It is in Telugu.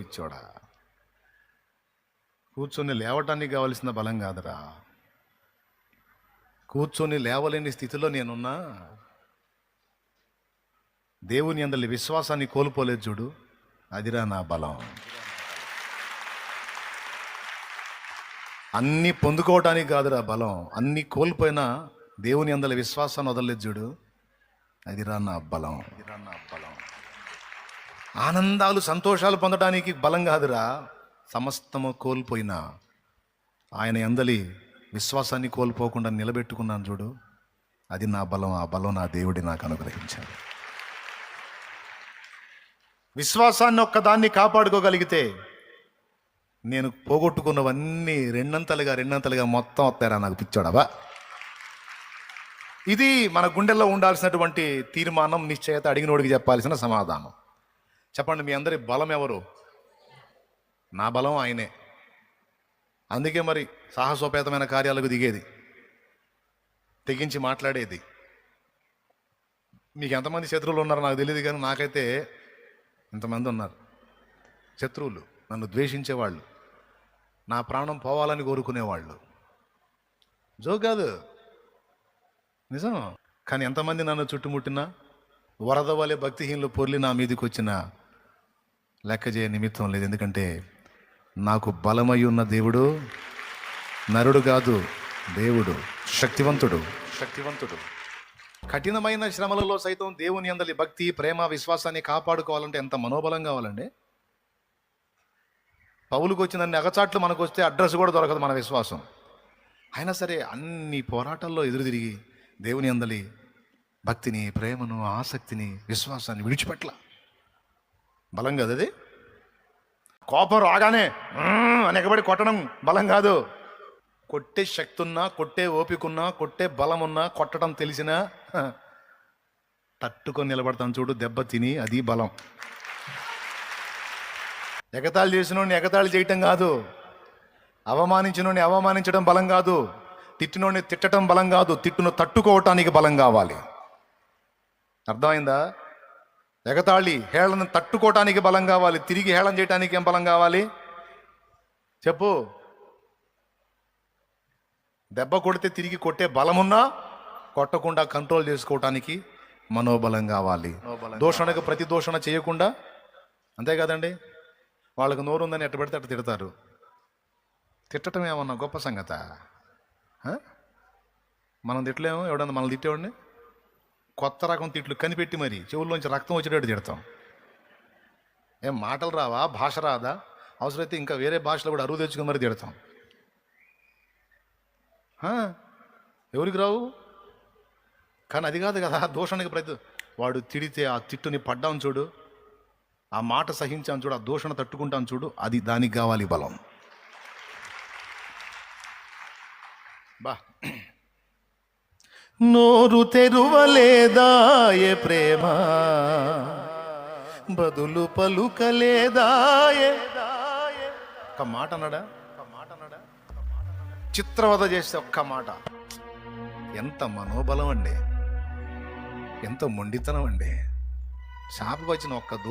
పిచ్చోడా? కూర్చొని లేవటానికి కావలసిన బలం కాదురా. కూర్చొని లేవలేని స్థితిలో నేనున్నా. దేవుని అందరి విశ్వాసాన్ని కోల్పోలేదు చూడు. అదిరా నా బలం. అన్నీ పొందుకోవటానికి కాదురా బలం. అన్నీ కోల్పోయినా దేవుని అందరి విశ్వాసాన్ని వదలలేదు చూడు. అదిరా నా బలం. అదిరా నా బలం. ఆనందాలు సంతోషాలు పొందడానికి బలం కాదురా. సమస్తము కోల్పోయినా ఆయన ఎందలి విశ్వాసాన్ని కోల్పోకుండా నిలబెట్టుకున్నాను చూడు. అది నా బలం ఆ బలం నా దేవుడి నాకు అనుగ్రహించాడు. విశ్వాసాన్ని ఒక్కదాన్ని కాపాడుకోగలిగితే నేను పోగొట్టుకున్నవన్నీ రెండంతలుగా రెండంతలుగా మొత్తం వస్తారా నాకు పిచ్చాడవా. ఇది మన గుండెల్లో ఉండాల్సినటువంటి తీర్మానం నిశ్చయత అడిగినోడికి చెప్పాల్సిన సమాధానం. చెప్పండి మీ అందరి బలం ఎవరు? నా బలం ఆయనే. అందుకే మరి సాహసోపేతమైన కార్యాలకు దిగేది తెగించి మాట్లాడేది. మీకు ఎంతమంది శత్రువులు ఉన్నారో నాకు తెలియదు కానీ నాకైతే ఇంతమంది ఉన్నారు. శత్రువులు నన్ను ద్వేషించేవాళ్ళు నా ప్రాణం పోవాలని కోరుకునేవాళ్ళు. జో కాదు నిజం. కానీ ఎంతమంది నన్ను చుట్టుముట్టినా వరద వలె భక్తిహీనులు పొర్లి నా మీదకి వచ్చిన లెక్క చేయ నిమిత్తం లేదు. ఎందుకంటే నాకు బలమై ఉన్న దేవుడు నరుడు కాదు దేవుడు శక్తివంతుడు. శక్తివంతుడు. కఠినమైన శ్రమలలో సైతం దేవుని అందలి భక్తి ప్రేమ విశ్వాసాన్ని కాపాడుకోవాలంటే ఎంత మనోబలం కావాలండి? పౌలుకు వచ్చిన అన్ని అగచాట్లు మనకు వస్తే అడ్రస్ కూడా దొరకదు మన విశ్వాసం. అయినా సరే అన్ని పోరాటాల్లో ఎదురు తిరిగి దేవుని అందలి భక్తిని ప్రేమను ఆసక్తిని విశ్వాసాన్ని విడిచిపెట్ల బలం కాదు అది. కోపం రాగానే "మ్మ్" కొట్టడం బలం కాదు. కొట్టే శక్తి ఉన్నా కొట్టే ఓపిక ఉన్నా కొట్టే బలం ఉన్నా కొట్టడం తెలిసినా తట్టుకొని నిలబడతాం చూడు దెబ్బ తిని అది బలం. ఎగతాళి చేసినోడిని ఎగతాళి చేయటం కాదు. అవమానించినోడిని అవమానించడం బలం కాదు. తిట్టినోడిని తిట్టడం బలం కాదు. తిట్టును తట్టుకోవటానికి బలం కావాలి. అర్థమైందా? ఎగతాళి హేళన తట్టుకోవటానికి బలం కావాలి తిరిగి హేళన చేయటానికి ఏం బలం కావాలి? చెప్పు. దెబ్బ కొడితే తిరిగి కొట్టే బలమున్నా కొట్టకుండా కంట్రోల్ చేసుకోవటానికి మనోబలం కావాలి. దూషణకు ప్రతి దూషణ చేయకుండా అంతే కదండి? వాళ్ళకి నోరు ఉందని ఎట్ట పెడితే అట్ట తిడతారు. తిట్టడం ఏమన్నా గొప్ప సంగత? మనం తిట్టలేము? ఎవడన్నా మనం తిట్టేవాడిని? కొత్త రకం తిట్లు కనిపెట్టి మరి చెవుల్లోంచి రక్తం వచ్చేటట్టు తిడతాం. ఏం మాటలు రావా? భాష రాదా? అవసరమైతే ఇంకా వేరే భాషలో కూడా అరువు తెచ్చుకుని మరి తిడతాం. ఎవరికి రావు? కానీ అది కాదు కదా దూషణకి ప్రతి వాడు తిడితే ఆ తిట్టుని పడ్డాం చూడు ఆ మాట సహించాను చూడు ఆ దూషణ తట్టుకుంటాను చూడు అది దానికి కావాలి బలం. బా. నోరు తెరువలేదాయే ప్రేమ. బదులు పలుకలేదాయే. ఒక మాట అన్నాడా? ఒక మాట అన్నాడా చిత్రవద చేస్తే ఒక్క మాట. ఎంత మనోబలం అండి. ఎంత మొండితనం అండి. శాపకు వచ్చిన ఒక్క దోష